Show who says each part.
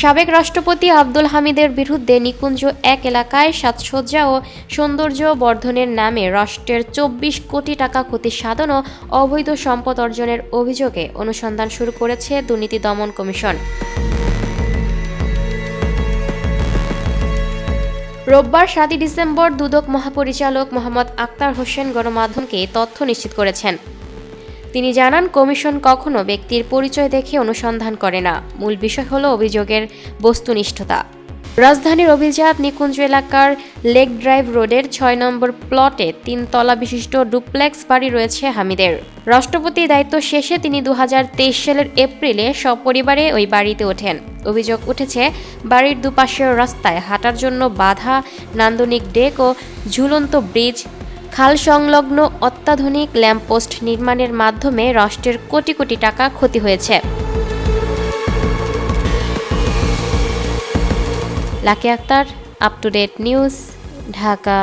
Speaker 1: সাবেক রাষ্ট্রপতি আব্দুল হামিদের বিরুদ্ধে নিকুঞ্জ এক এলাকায় সাজসজ্জা ও সৌন্দর্য বর্ধনের নামে রাষ্ট্রের চব্বিশ কোটি টাকা ক্ষতি সাধন ও অবৈধ সম্পদ অর্জনের অভিযোগে অনুসন্ধান শুরু করেছে দুর্নীতি দমন কমিশন। রোববার সাতই ডিসেম্বর দুদক মহাপরিচালক মোহাম্মদ আক্তার হোসেন গণমাধ্যমকে তথ্য নিশ্চিত করেছেন। তিনি জানান, কমিশন কখনো ব্যক্তির পরিচয় দেখে অনুসন্ধান করে না। মূল বিষয় হলো অভিযোগের বস্তুনিষ্ঠতা। রাজধানীর অভিজাত নিকুঞ্জ এলাকার লেক ড্রাইভ রোডের ছয় নম্বর প্লটে তিন তলা বিশিষ্ট ডুপ্লেক্স বাড়ি রয়েছে হামিদের। রাষ্ট্রপতি দায়িত্ব শেষে তিনি দু হাজার তেইশ সালের এপ্রিলে সপরিবারে ওই বাড়িতে ওঠেন। অভিযোগ উঠেছে, বাড়ির দুপাশের রাস্তায় হাঁটার জন্য বাধা, নান্দনিক ডেক ও ঝুলন্ত ব্রিজ খাল সংলগ্ন অত্যাধুনিক ল্যাম্পপোস্ট নির্মাণের মাধ্যমে রাষ্ট্রের কোটি কোটি টাকা ক্ষতি হয়েছে। Lucky Akter up to date news Dhaka.